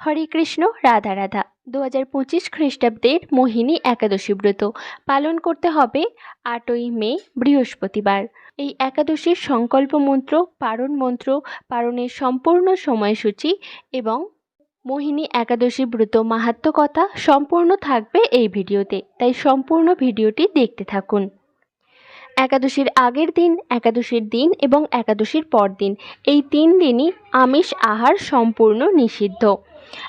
হরে কৃষ্ণ, রাধা রাধা। দু হাজার পঁচিশ খ্রিস্টাব্দের মোহিনী একাদশী ব্রত পালন করতে হবে আটই মে, বৃহস্পতিবার। এই একাদশীর সংকল্প মন্ত্র, পারণ মন্ত্র, পারণের সম্পূর্ণ সময়সূচি এবং মোহিনী একাদশী ব্রত মাহাত্ম কথা সম্পূর্ণ থাকবে এই ভিডিওতে। তাই সম্পূর্ণ ভিডিওটি দেখতে থাকুন। একাদশীর আগের দিন, একাদশীর দিন এবং একাদশীর পর দিন এই তিন দিনই আমিষ আহার সম্পূর্ণ নিষিদ্ধ।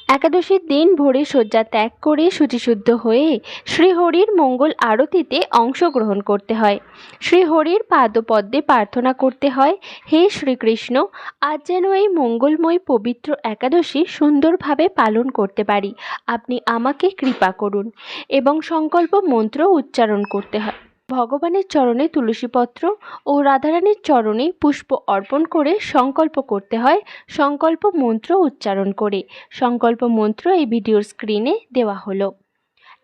একাদশীর দিন ভোরে শয্যা ত্যাগ করে শুচিশুদ্ধ হয়ে শ্রীহরির মঙ্গল আরতিতে অংশগ্রহণ করতে হয়। শ্রীহরির পাদপদ্মে প্রার্থনা করতে হয়, হে শ্রীকৃষ্ণ, আজ যেন এই মঙ্গলময় পবিত্র একাদশী সুন্দরভাবে পালন করতে পারি। আপনি আমাকে কৃপা করুন এবং সংকল্প মন্ত্র উচ্চারণ করতে হয়। ভগবানের চরণে তুলসীপত্র ও রাধারানীর চরণে পুষ্প অর্পণ করে সংকল্প করতে হয়। সংকল্প মন্ত্র উচ্চারণ করে। সংকল্প মন্ত্র এই ভিডিওর স্ক্রিনে দেওয়া হলো।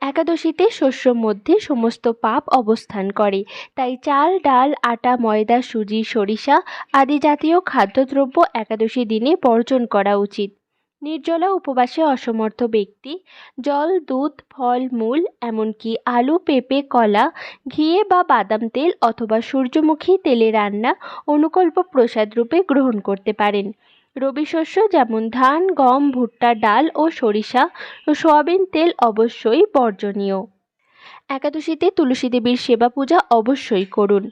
একাদশীতে শস্যর মধ্যে সমস্ত পাপ অবস্থান করে। তাই চাল, ডাল, আটা, ময়দা, সুজি, সরিষা আদি জাতীয় খাদ্যদ্রব্য একাদশী দিনে বর্জন করা উচিত। নির্জলা উপবাসে অসমর্থ ব্যক্তি, জল, দুধ, ফল, মূল, এমনকি আলু, পেঁপে, কলা, ঘিয়ে বা বাদাম তেল অথবা সূর্যমুখী তেলে রান্না অনুকল্প প্রসাদ রূপে গ্রহণ করতে পারেন। রবি শস্য যেমন ধান, গম, ভুট্টা, ডাল ও সরিষা ও সয়াবিন তেল অবশ্যই বর্জনীয়। একাদশীতে তুলসী দেবীর সেবা পূজা অবশ্যই করুন।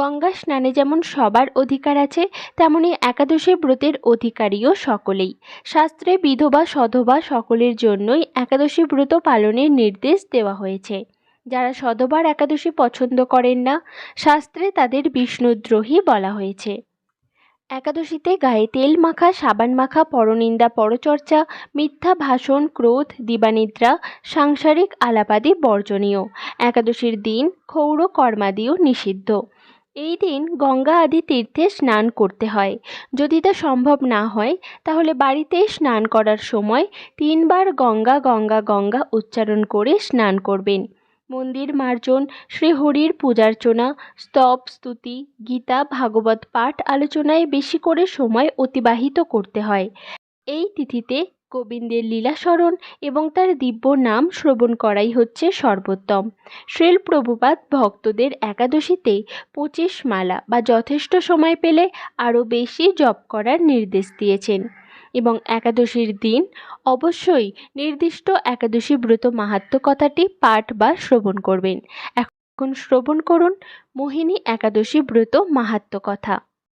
গঙ্গা স্নানে যেমন সবার অধিকার আছে, তেমনি একাদশী ব্রতের অধিকারীও সকলেই। শাস্ত্রে বিধবা, সধবা সকলের জন্যই একাদশী ব্রত পালনের নির্দেশ দেওয়া হয়েছে। যারা সধবার একাদশী পছন্দ করেন না, শাস্ত্রে তাদের বিষ্ণুদ্রোহী বলা হয়েছে। একাদশীতে গায়ে তেল মাখা, সাবান মাখা, পরনিন্দা, পরচর্চা, মিথ্যা ভাষণ, ক্রোধ, দিবানিদ্রা, সাংসারিক আলাপাদি বর্জনীয়। একাদশীর দিন ক্ষৌর কর্মাদিও নিষিদ্ধ। এই দিন গঙ্গা আদি তীর্থে স্নান করতে হয়। যদি তা সম্ভব না হয়, তাহলে বাড়িতে স্নান করার সময় তিনবার গঙ্গা গঙ্গা গঙ্গা উচ্চারণ করে স্নান করবেন। মন্দির মার্জন, শ্রীহরির পূজার্চনা, স্তব, স্তুতি, গীতা, ভাগবত পাঠ আলোচনায় বেশি করে সময় অতিবাহিত করতে হয়। এই তিথিতে গোবিন্দের লীলাস্মরণ এবং তার দিব্য নাম শ্রবণ করাই হচ্ছে সর্বোত্তম। শ্রীল প্রভুপাত ভক্তদের একাদশীতে পঁচিশ মালা বা যথেষ্ট সময় পেলে আরও বেশি জপ করার নির্দেশ দিয়েছেন এবং একাদশীর দিন অবশ্যই নির্দিষ্ট একাদশী ব্রত মাহাত্ম কথাটি পাঠ বা শ্রবণ করবেন। এখন শ্রবণ করুন, মোহিনী একাদশী ব্রত মাহাত্ম কথা।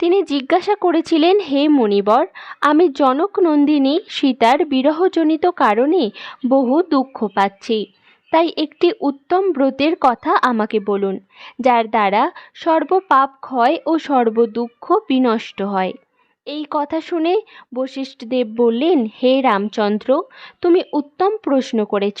তিনি জিজ্ঞাসা করেছিলেন, হে মণিবর, আমি জনক নন্দিনী সীতার বিরহজনিত কারণে বহু দুঃখ পাচ্ছি। তাই একটি উত্তম ব্রতের কথা আমাকে বলুন, যার দ্বারা সর্বপাপ ক্ষয় ও সর্বদুঃখ বিনষ্ট হয়। এই কথা শুনে বশিষ্ঠদেব বললেন, হে রামচন্দ্র, তুমি উত্তম প্রশ্ন করেছ।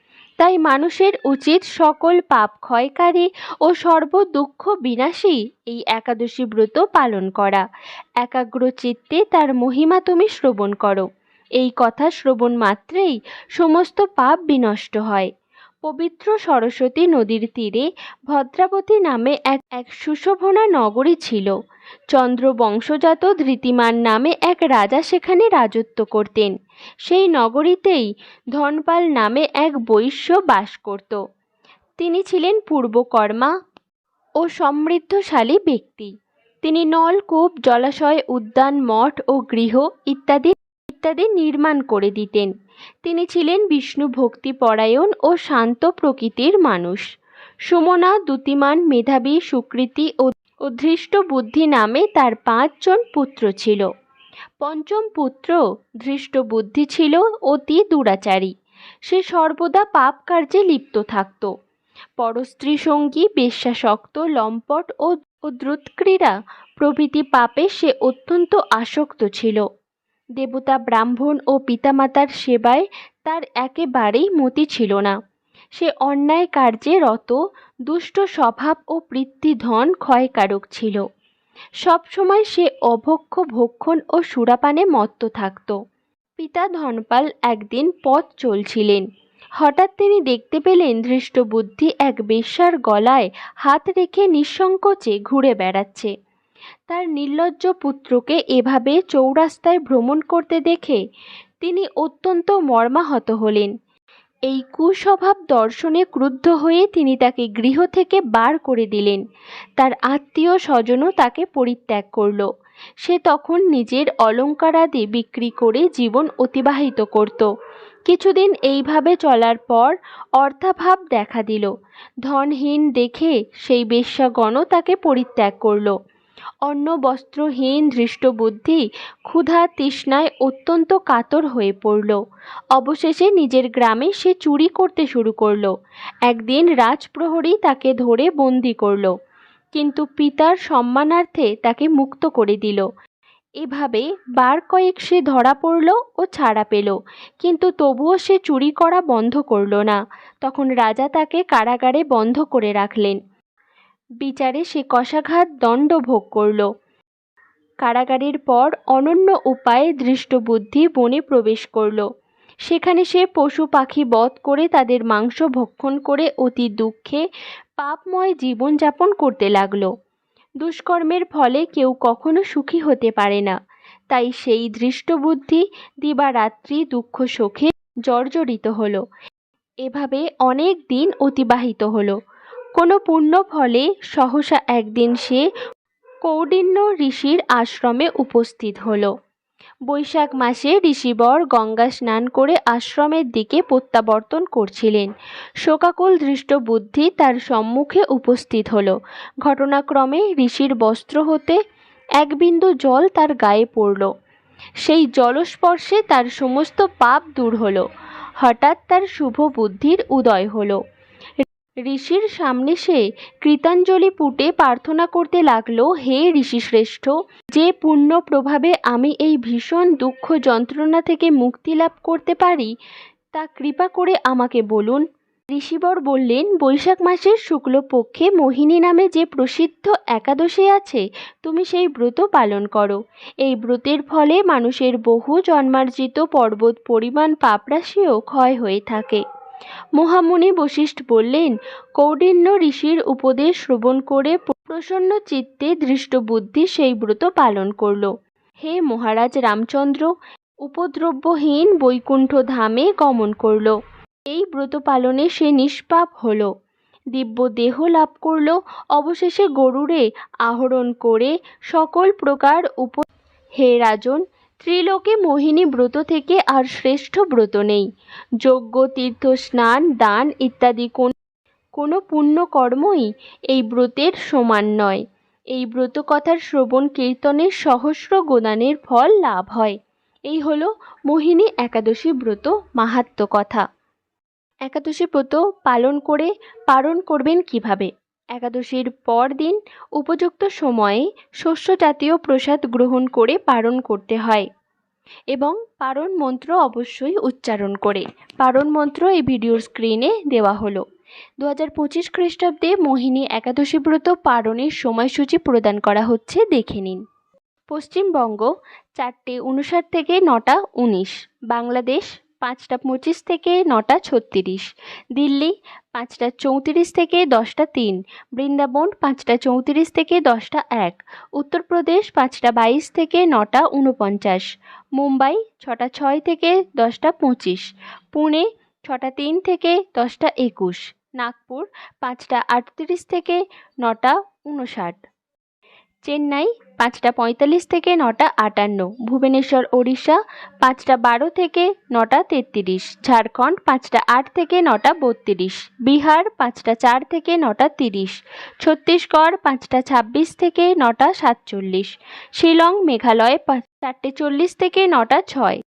তাই মানুষের উচিত সকল পাপ ক্ষয়কারী ও সর্ব দুঃখ বিনাশী এই একাদশী ব্রত পালন করা। একাগ্র চিত্তে তার মহিমা তুমি শ্রবণ করো। এই কথা শ্রবণ মাত্রেই সমস্ত পাপ বিনষ্ট হয়। পবিত্র সরস্বতী নদীর তীরে ভদ্রাবতী নামে এক এক সুশোভনা নগরী ছিল। চন্দ্র বংশজাত ধৃতিমান নামে এক রাজা সেখানে রাজত্ব করতেন। সেই নগরীতেই ধনপাল নামে এক বৈশ্য বাস করত। তিনি ছিলেন পূর্বকর্মা ও সমৃদ্ধশালী ব্যক্তি। তিনি নলকূপ, জলাশয়, উদ্যান, মঠ ও গৃহ ইত্যাদি ইত্যাদি নির্মাণ করে দিতেন। তিনি ছিলেন বিষ্ণু ভক্তিপরায়ণ ও শান্ত প্রকৃতির মানুষ। সুমনা দ্যুতিমান মেধাবী সুকৃতি ও ও ধৃষ্টবুদ্ধি নামে তার পাঁচজন পুত্র ছিল। পঞ্চম পুত্র ধৃষ্ট বুদ্ধি ছিল, অতি দুরাচারী। সে সর্বদা পাপ কার্যে লিপ্ত থাকত। পরস্ত্রী সঙ্গী, বেশ্যাসক্ত, লম্পট ও দ্রুতক্রীড়া প্রভৃতি পাপে সে অত্যন্ত আসক্ত ছিল। দেবতা ব্রাহ্মণ ও পিতামাতার সেবায় তার একেবারেই মতি ছিল না। সে অন্যায় কার্যে রত, দুষ্ট স্বভাব ও বৃত্তিধন ক্ষয়কারক ছিল। সবসময় সে অভক্ষ, ভক্ষণ ও সুরাপানে মত্ত থাকত। পিতা ধনপাল একদিন পথ চলছিলেন। হঠাৎ তিনি দেখতে পেলেন ধৃষ্টবুদ্ধি এক বেশ্যার গলায় হাত রেখে নিঃসংকোচে ঘুরে বেড়াচ্ছে। তার নির্লজ্জ পুত্রকে এভাবে চৌরাস্তায় ভ্রমণ করতে দেখে তিনি অত্যন্ত মর্মাহত হলেন। এই কুস্বভাব দর্শনে ক্রুদ্ধ হয়ে তিনি তাকে গৃহ থেকে বার করে দিলেন। তার আত্মীয় স্বজনও তাকে পরিত্যাগ করল। সে তখন নিজের অলঙ্কারাদি বিক্রি করে জীবন অতিবাহিত করত। কিছুদিন এইভাবে চলার পর অর্থাভাব দেখা দিল। ধনহীন দেখে সেই বেশ্যাগণও তাকে পরিত্যাগ করল। অন্ন বস্ত্রহীন ধৃষ্টবুদ্ধি ক্ষুধা তৃষ্ণায় অত্যন্ত কাতর হয়ে পড়ল। অবশেষে নিজের গ্রামে সে চুরি করতে শুরু করল। একদিন রাজপ্রহরী তাকে ধরে বন্দি করল, কিন্তু পিতার সম্মানার্থে তাকে মুক্ত করে দিল। এভাবে বার কয়েক সে ধরা পড়ল ও ছাড়া পেল, কিন্তু তবুও সে চুরি করা বন্ধ করল না। তখন রাজা তাকে কারাগারে বন্ধ করে রাখলেন। বিচারে সে কষাঘাত দণ্ড ভোগ করল। কারাগারের পর অনন্য উপায়ে দৃষ্টবুদ্ধি বনে প্রবেশ করল। সেখানে সে পশু পাখি বধ করে তাদের মাংস ভক্ষণ করে অতি দুঃখে পাপময় জীবনযাপন করতে লাগল। দুষ্কর্মের ফলে কেউ কখনো সুখী হতে পারে না। তাই সেই দৃষ্টবুদ্ধি দিবারাত্রি দুঃখ শোকে জর্জরিত হলো। এভাবে অনেক দিন অতিবাহিত হলো। কোনো পুণ্য ফলে সহসা একদিন সে কৌডিন্য ঋষির আশ্রমে উপস্থিত হলো। বৈশাখ মাসে ঋষিবর গঙ্গা স্নান করে আশ্রমের দিকে প্রত্যাবর্তন করছিলেন। শোকাকুল দৃষ্ট বুদ্ধি তার সম্মুখে উপস্থিত হল। ঘটনাক্রমে ঋষির বস্ত্র হতে এক বিন্দু জল তার গায়ে পড়ল। সেই জলস্পর্শে তার সমস্ত পাপ দূর হলো। হঠাৎ তার শুভ বুদ্ধির উদয় হলো। ঋষির সামনে সে কৃতাঞ্জলি পুটে প্রার্থনা করতে লাগল, হে ঋষিশ্রেষ্ঠ, যে পূর্ণ প্রভাবে আমি এই ভীষণ দুঃখ যন্ত্রণা থেকে মুক্তি লাভ করতে পারি, তা কৃপা করে আমাকে বলুন। ঋষিবর বললেন, বৈশাখ মাসের শুক্লপক্ষে মোহিনী নামে যে প্রসিদ্ধ একাদশী আছে, তুমি সেই ব্রত পালন করো। এই ব্রতের ফলে মানুষের বহু জন্মার্জিত পর্বত পরিমাণ পাপরাশিও ক্ষয় হয়ে থাকে। মহামুনি বশিষ্ঠ বললেন, কৌডিন্য ঋষির উপদেশ শ্রবণ করে প্রসন্ন চিত্তে দৃষ্টবুদ্ধি সেই ব্রত পালন করল। হে মহারাজ রামচন্দ্র, উপদ্রব্যহীন বৈকুণ্ঠ ধামে গমন করল। এই ব্রত পালনে সে নিষ্পাপ হল। দিব্য দেহ লাভ করল। অবশেষে গরুরে আহরণ করে সকল প্রকার উপ হে রাজন ত্রিলোকে মোহিনী ব্রত থেকে আর শ্রেষ্ঠ ব্রত নেই। যজ্ঞ, তীর্থ, স্নান, দান ইত্যাদি কোন কোনো পুণ্যকর্মই এই ব্রতের সমান নয়। এই ব্রত কথার শ্রবণ কীর্তনের সহস্র গোদানের ফল লাভ হয়। এই হলো মোহিনী একাদশী ব্রত মাহাত্ম কথা। একাদশী ব্রত পালন করে, পালন করবেন কীভাবে? একাদশীর পর দিন উপযুক্ত সময়ে শস্য জাতীয় প্রসাদ গ্রহণ করে পালন করতে হয় এবং পারণ মন্ত্র অবশ্যই উচ্চারণ করে। পারণ মন্ত্র এই ভিডিওর স্ক্রিনে দেওয়া হলো। দু হাজার পঁচিশ খ্রিস্টাব্দে মোহিনী একাদশী ব্রত পালনের সময়সূচি প্রদান করা হচ্ছে, দেখে নিন। পশ্চিমবঙ্গ চারটে উনষাট থেকে নটা উনিশ বাংলাদেশ পাঁচটা পঁচিশ থেকে নটা ছত্রিশ। দিল্লি পাঁচটা চৌত্রিশ থেকে দশটা তিন। বৃন্দাবন পাঁচটা চৌত্রিশ থেকে দশটা এক। উত্তরপ্রদেশ পাঁচটা বাইশ থেকে নটা উনপঞ্চাশ। মুম্বাই ছটা ছয় থেকে দশটা পঁচিশ। পুনে ছটা তিন থেকে দশটা একুশ। নাগপুর পাঁচটা আটত্রিশ থেকে নটা উনষাট। চেন্নাই পাঁচটা পঁয়তাল্লিশ থেকে নটা আটান্ন। ভুবনেশ্বর, ওড়িশা পাঁচটা বারো থেকে নটা তেত্রিশ। ঝাড়খণ্ড পাঁচটা আট থেকে নটা বত্রিশ। বিহার পাঁচটা চার থেকে নটা তিরিশ। ছত্তিশগড় পাঁচটা ছাব্বিশ থেকে নটা সাতচল্লিশ। শিলং, মেঘালয় চারটে চল্লিশ থেকে নটা ছয়।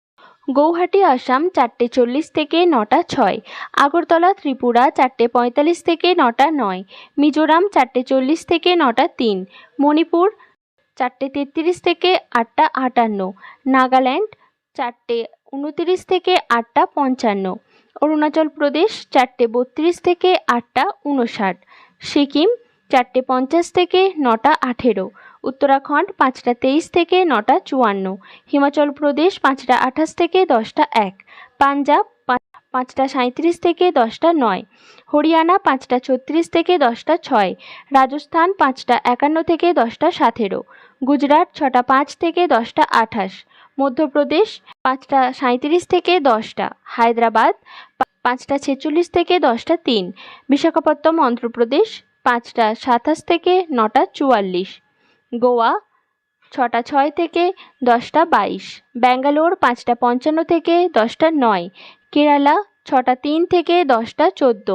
গৌহাটি, আসাম, চারটে চল্লিশ থেকে নটা ছয়। আগরতলা, ত্রিপুরা, চারটে পঁয়তাল্লিশ থেকে নটা নয়। মিজোরাম, চারটে চল্লিশ থেকে নটা তিন। মণিপুর, চারটে তেত্রিশ থেকে আটটা আটান্ন। নাগাল্যান্ড, চারটে উনতিরিশ থেকে আটটা পঞ্চান্ন। অরুণাচল প্রদেশ, চারটে বত্রিশ থেকে আটটা উনষাট। সিকিম চারটে পঞ্চাশ থেকে নটা আঠেরো। উত্তরাখণ্ড পাঁচটা তেইশ থেকে নটা চুয়ান্ন। হিমাচল প্রদেশ পাঁচটা আঠাশ থেকে দশটা এক। পাঞ্জাব পাঁচটা সাঁইত্রিশ থেকে দশটা নয়। হরিয়ানা পাঁচটা ছত্রিশ থেকে দশটা ছয়। রাজস্থান পাঁচটা একান্ন থেকে দশটা সাতেরো। গুজরাট ছটা পাঁচ থেকে দশটা আঠাশ। মধ্যপ্রদেশ পাঁচটা সাঁইত্রিশ থেকে দশটা। হায়দ্রাবাদ পাঁচটা ছেচল্লিশ থেকে দশটা তিন। বিশাখাপত্তম অন্ধ্রপ্রদেশ পাঁচটা সাতাশ থেকে নটা চুয়াল্লিশ। গোয়া ছটা ছয় থেকে দশটা বাইশ। ব্যাঙ্গালোর পাঁচটা পঞ্চান্ন থেকে দশটা নয়। কেরালা ছটা তিন থেকে দশটা চোদ্দ।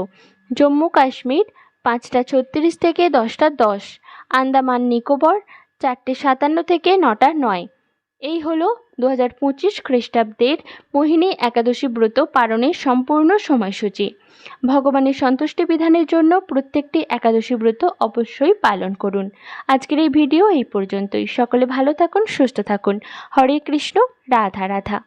জম্মু কাশ্মীর পাঁচটা ছত্রিশ থেকে দশটা দশ। আন্দামান নিকোবর চারটে সাতান্ন থেকে নটা নয়। এই হলো দু হাজার পঁচিশ খ্রিস্টাব্দের মোহিনী একাদশী ব্রত পালনের সম্পূর্ণ সময়সূচি। ভগবানের সন্তুষ্টি বিধানের জন্য প্রত্যেকটি একাদশী ব্রত অবশ্যই পালন করুন। আজকের এই ভিডিও এই পর্যন্তই। সকলে ভালো থাকুন, সুস্থ থাকুন। হরে কৃষ্ণ, রাধা রাধা।